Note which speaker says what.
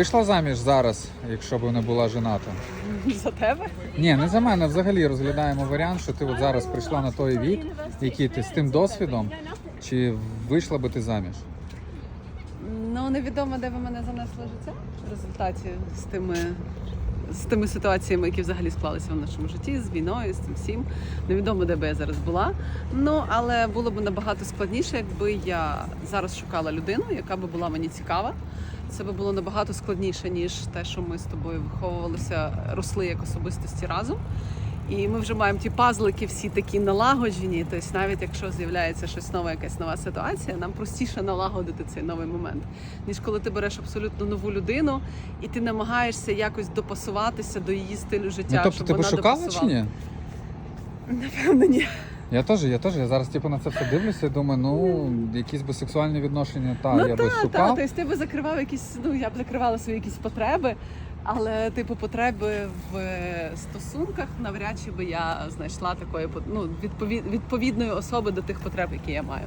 Speaker 1: Вийшла заміж зараз, якщо б не була жената.
Speaker 2: За тебе?
Speaker 1: Ні, не за мене. Взагалі розглядаємо варіант, що ти от зараз прийшла на той вік, який ти з тим досвідом, чи вийшла би ти заміж?
Speaker 2: Ну невідомо, де ви мене занесло життя в результаті з тими. З тими ситуаціями, які взагалі склалися в нашому житті, з війною, з цим всім. Невідомо, де би я зараз була. Ну але було б набагато складніше, якби я зараз шукала людину, яка би була мені цікава. Це би було набагато складніше, ніж те, що ми з тобою виховувалися, росли як особистості разом. І ми вже маємо ті пазлики всі такі налагоджені. Тобто, навіть якщо з'являється щось нове, якась нова ситуація, нам простіше налагодити цей новий момент, ніж коли ти береш абсолютно нову людину і ти намагаєшся якось допасуватися до її стилю життя.
Speaker 1: ну тобто
Speaker 2: щоб
Speaker 1: ти би
Speaker 2: вона
Speaker 1: шукала чи ні?
Speaker 2: Напевно, ні.
Speaker 1: Я теж, я теж. Я зараз типу на це все дивлюся і думаю, ну якісь би сексуальні відношення, та
Speaker 2: ну
Speaker 1: я би
Speaker 2: та, та,
Speaker 1: шукав.
Speaker 2: тобто ти би закривав якісь, ну я б закривала свої якісь потреби. Але, типу, потреби в е, стосунках навряд чи би я знайшла такої ну, відповідної особи до тих потреб, які я маю.